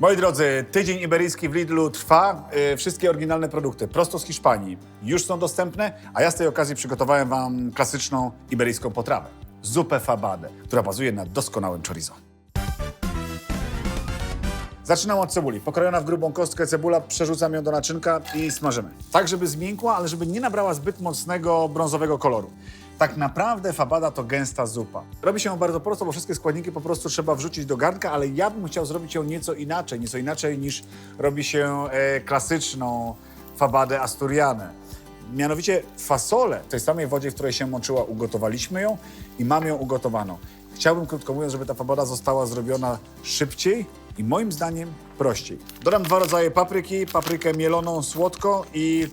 Moi drodzy, tydzień iberyjski w Lidlu trwa. Yy, Wszystkie oryginalne produkty prosto z Hiszpanii już są dostępne, a ja z tej okazji przygotowałem Wam klasyczną iberyjską potrawę. Zupę fabade, która bazuje na doskonałym chorizo. Zaczynam od cebuli. Pokrojona w grubą kostkę cebula, przerzucam ją do naczynka i smażymy. Tak, żeby zmiękła, ale żeby nie nabrała zbyt mocnego brązowego koloru. Tak naprawdę fabada to gęsta zupa. Robi się ją bardzo prosto, bo wszystkie składniki po prostu trzeba wrzucić do garnka, ale ja bym chciał zrobić ją nieco inaczej, nieco inaczej niż robi się e, klasyczną fabadę asturianę. Mianowicie fasolę w tej samej wodzie, w której się moczyła, ugotowaliśmy ją i mam ją ugotowaną. Chciałbym, krótko mówiąc, żeby ta fabada została zrobiona szybciej i moim zdaniem prościej. Dodam dwa rodzaje papryki, paprykę mieloną słodko i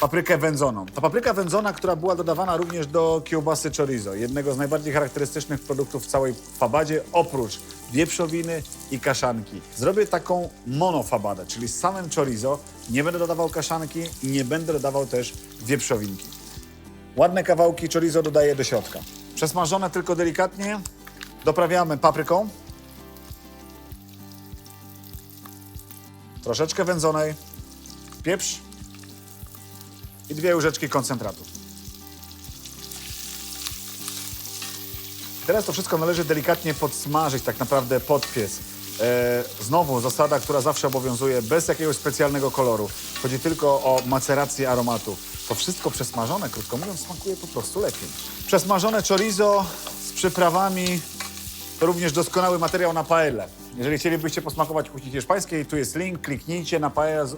paprykę wędzoną. Ta papryka wędzona, która była dodawana również do kiełbasy chorizo, jednego z najbardziej charakterystycznych produktów w całej fabadzie, oprócz wieprzowiny i kaszanki. Zrobię taką monofabadę, czyli z samym chorizo, nie będę dodawał kaszanki i nie będę dodawał też wieprzowinki. Ładne kawałki chorizo dodaję do środka. Przesmażone tylko delikatnie, doprawiamy papryką. Troszeczkę wędzonej, pieprz i dwie łyżeczki koncentratu. Teraz to wszystko należy delikatnie podsmażyć, tak naprawdę podpiec. E, znowu zasada, która zawsze obowiązuje, bez jakiegoś specjalnego koloru. Chodzi tylko o macerację aromatu. To wszystko przesmażone, krótko mówiąc, smakuje po prostu lepiej. Przesmażone chorizo z przyprawami to również doskonały materiał na paellę. Jeżeli chcielibyście posmakować kuchni hiszpańskiej, tu jest link, kliknijcie na paellę z,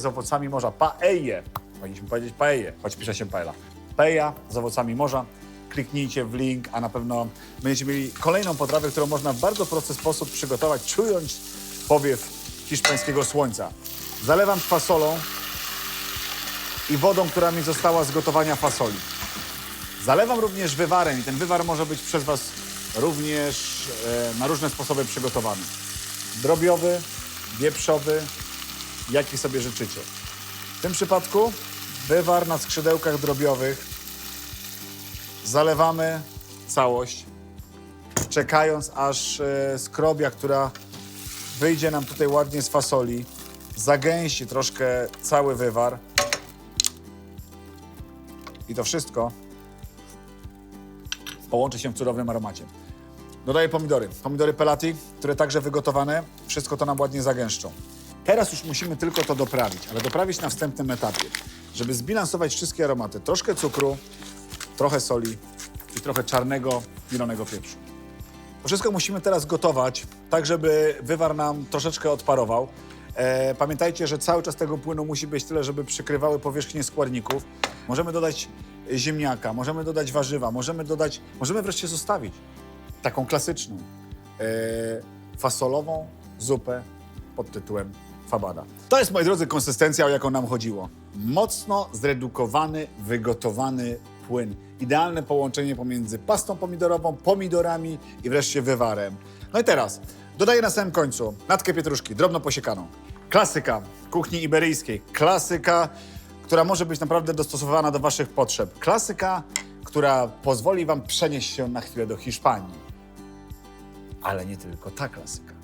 z owocami morza. Paellę. Powinniśmy powiedzieć paellę, choć pisze się paella. Paella z owocami morza. Kliknijcie w link, a na pewno będziecie mieli kolejną potrawę, którą można w bardzo prosty sposób przygotować, czując powiew hiszpańskiego słońca. Zalewam fasolą i wodą, która mi została z gotowania fasoli. Zalewam również wywarem i ten wywar może być przez Was również e, na różne sposoby przygotowany. Drobiowy, wieprzowy, jaki sobie życzycie. W tym przypadku wywar na skrzydełkach drobiowych. Zalewamy całość, czekając aż e, skrobia, która wyjdzie nam tutaj ładnie z fasoli, zagęści troszkę cały wywar. I to wszystko połączy się w cudownym aromacie. Dodaję pomidory. Pomidory pelati, które także wygotowane, wszystko to nam ładnie zagęszczą. Teraz już musimy tylko to doprawić, ale doprawić na wstępnym etapie, żeby zbilansować wszystkie aromaty. Troszkę cukru, trochę soli i trochę czarnego, mielonego pieprzu. To wszystko musimy teraz gotować, tak żeby wywar nam troszeczkę odparował. E, pamiętajcie, że cały czas tego płynu musi być tyle, żeby przykrywały powierzchnię składników. Możemy dodać ziemniaka, możemy dodać warzywa, możemy dodać, możemy wreszcie zostawić taką klasyczną e, fasolową zupę pod tytułem fabada. To jest, moi drodzy, konsystencja, o jaką nam chodziło. Mocno zredukowany, wygotowany płyn. Idealne połączenie pomiędzy pastą pomidorową, pomidorami i wreszcie wywarem. No i teraz dodaję na samym końcu natkę pietruszki, drobno posiekaną. Klasyka kuchni iberyjskiej, klasyka, która może być naprawdę dostosowana do Waszych potrzeb. Klasyka, która pozwoli Wam przenieść się na chwilę do Hiszpanii. Ale nie tylko ta klasyka.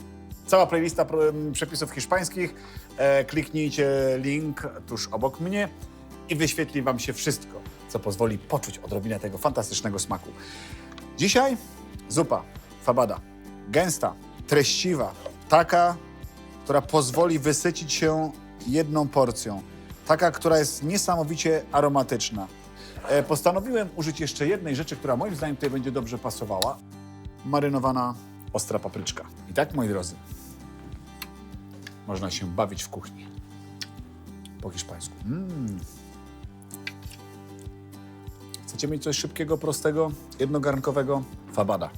Cała playlista pro- m, przepisów hiszpańskich. E, kliknijcie link tuż obok mnie i wyświetli Wam się wszystko, co pozwoli poczuć odrobinę tego fantastycznego smaku. Dzisiaj zupa fabada. Gęsta, treściwa, taka, która pozwoli wysycić się jedną porcją. Taka, która jest niesamowicie aromatyczna. E, postanowiłem użyć jeszcze jednej rzeczy, która moim zdaniem tutaj będzie dobrze pasowała. Marynowana ostra papryczka. I tak, moi drodzy, można się bawić w kuchni. Po hiszpańsku. Mm. Chcecie mieć coś szybkiego, prostego, jednogarnkowego? Fabada.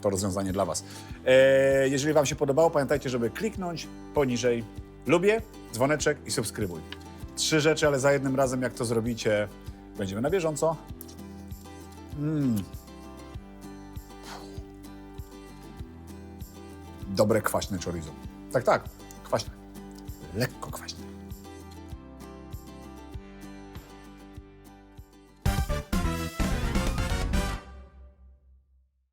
To rozwiązanie dla Was. E, jeżeli Wam się podobało, pamiętajcie, żeby kliknąć poniżej lubię, dzwoneczek i subskrybuj. Trzy rzeczy, ale za jednym razem, jak to zrobicie, będziemy na bieżąco. Mm. Dobre kwaśne chorizo. Tak, tak, kwaśne. Lekko kwaśne.